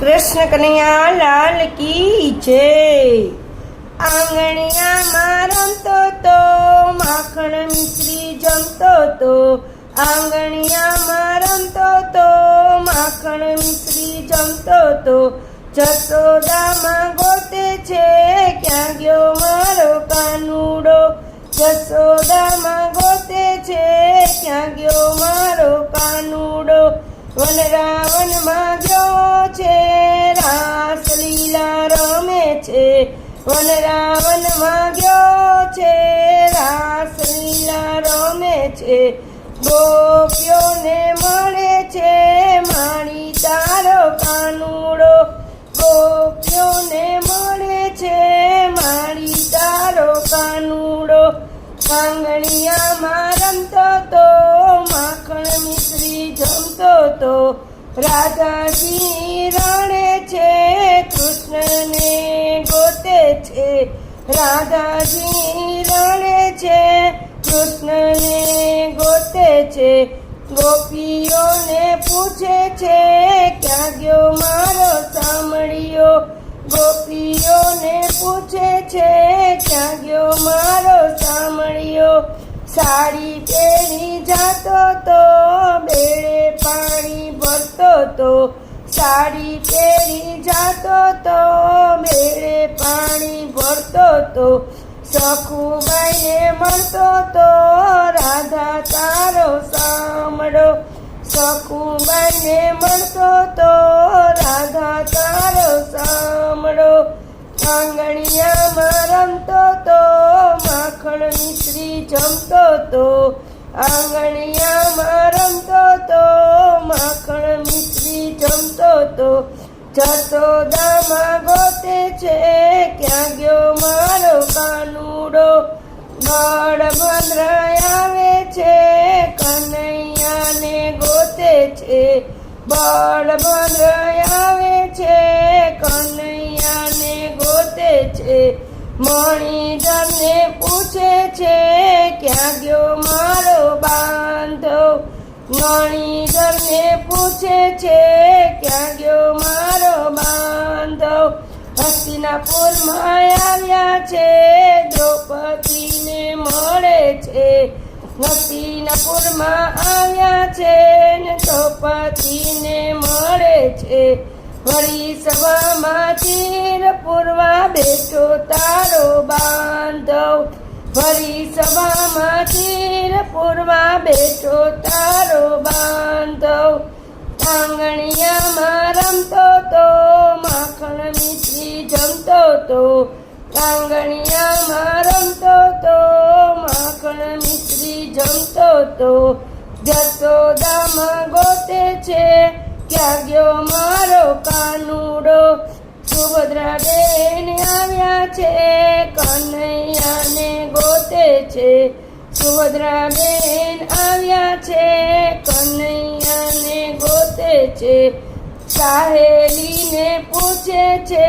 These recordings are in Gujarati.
કૃષ્ણ કનૈયા લાલ કી જય. આંગણિયામાં રમતો તો, માખણ મિશ્રી જમતો તો. આંગણિયામાં રમતો તો, માખણ મિશ્રી જમતો તો. જસોદામાં ગોતે છે, ક્યાં ગયો મારો કાનુડો? જસોદામાં ગોતે છે, ક્યાં ગયો મારો કાનુડો? વન રાવણમાં ગયો છે, રાસ લીલા રમે છે વન રાવણ ગયો છે, રાસ લીલા રમે છે, ગોપીઓને મળે છે માણી તારો કાનુડો. ગોપીઓને મળે છે માણી તારો કાનુડો. આંગણિયામાં રમતો તો, માખણ મિશ્રી જમતો તો રાધાજી રણે છે, કૃષ્ણને ગોતે છે. રાધાજી રણે છે, કૃષ્ણને ગોતે છે. ગોપીઓને પૂછે છે, ક્યાં ગયો મારો સાંભળ્યો? ગોપીઓને પૂછે છે, ક્યાં ગયો મારો સાંભળ્યો? સાડી પહેરી જાતો તો બેડે પાણી ભરતો તો સાડી પહેરી જાતો તો, મેળે પાણી ભરતો તો, સખુબાઈને મળતો તો, રાધા તારો સાંભળો. સખુબાઈને મળતો તો, રાધા તારો સાંભળો. આંગણિયામાં રમતો તો માખણ મિશ્રી જમતો તો આંગણિયામાં રમતો તો, માખણ મિશ્રી જમતો તો. જસોદામાં ગોતે છે, ક્યાં ગયો મારો કાનુડો? બળભદ્ર આવે છે, કનૈયાને ગોતે છે. બળભદ્ર આવે છે, કનૈયાને ગોતે છે. મણિધરને પૂછે છે, ક્યાં ગયો મણિધરને પૂછે છે, ક્યાં ગયો મારો બાંધો હસ્તિનાપુરમાં આવ્યા છે, દ્રૌપદીને મળે છે. હસ્તિનાપુરમાં આવ્યા છે ને દ્રૌપદીને મળે છે. વળી સભામાં ચીર પૂરવા બેઠો તારો બાંધવ. વળી સભામાં તીર પૂરવા બેઠો તારો બાંધવ. આંગણિયામાં રમતો તો, માખણ મીઠી જમતો તો. આંગણિયામાં રમતો તો, માખણ મિશ્રી જમતો તો. જસોદામાં ગોતે છે, ક્યાં ગયો મારો કાનુડો? સુભદ્રા બેન આવ્યા છે છે. સુભદ્રા બેન આવ્યા છે, કનૈયાને ગોતે છે. સાહેલીને પૂછે છે,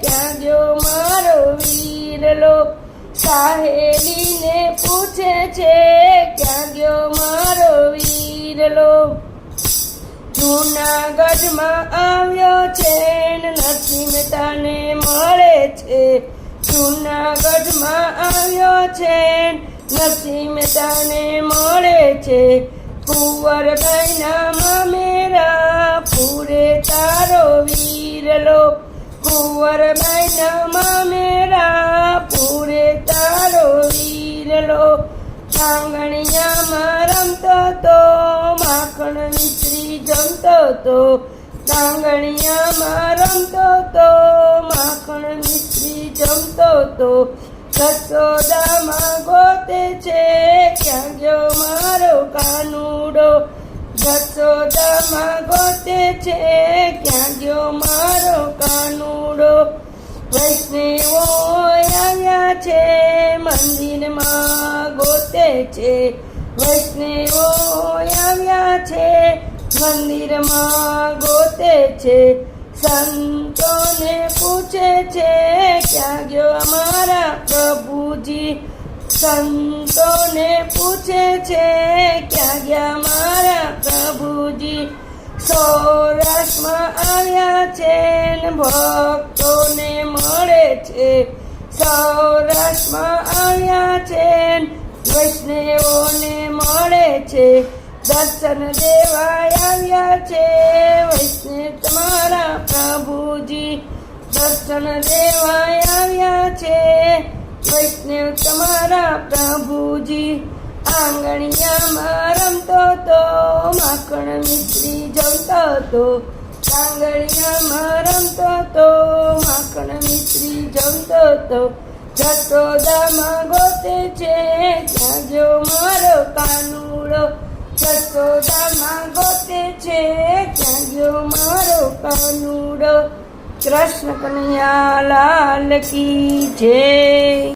ક્યાં ગયો મારો વીરલો? સાહેલીને પૂછે છે, ક્યાં ગયો મારો વીરલો? જૂનાગઢમાં આવ્યો છે નરસિંહ મહેતાને મળે છે. જૂનાગઢમાં આવ્યો છે નરસિંહ તને મળે છે. કુંવરભાઈના મામેરા પૂરે તારો વીરલો કુંવરભાઈના મામેરા પૂરે તારો વીરલો આંગણિયામાં રમતો તો, માખણ મિશ્રી જમતો તો. આંગણિયામાં રમતો તો, માખણ મિશ્રી જમતો તો. જસોદામાં ગોતે છે, ક્યાં ગયો મારો કાનુડો? જસોદામાં ગોતે છે, ક્યાં ગયો મારો કાનુડો? વૈષ્ણવો આવ્યા છે, મંદિરમાં ગોતે છે. વૈષ્ણવો આવ્યા છે, મંદિરમાં ગોતે છે. સંતોને પૂછે છે, ક્યાં ગયો અમારા પ્રભુજી? સંતોને પૂછે છે, ક્યાં ગયા મારા પ્રભુજી? સૌરાષ્ટ્રમાં આવ્યા છે ને ભક્તોને મળે છે. સૌરાષ્ટ્રમાં આવ્યા છે વૈષ્ણવોને મળે છે. દર્શન દેવા આવ્યા છે. વૈષ્ણવ તમારા પ્રભુજી, દર્શન દેવા આવ્યા છે. વૈષ્ણવ તમારા પ્રભુજી, આંગણિયામાં રમતો તો માખણ મિસ્ત્રી જમતો તો આંગણિયામાં રમતો તો માખણ મિસ્ત્રી જમતો તો જસોદામાં ગોતે છે, ત્યાં જો મારો કાનુડો જસોદામાં ગોતે છે ક્યાં ગયો મારો કાનુડો? કૃષ્ણ કનૈયા લાલ કી જય.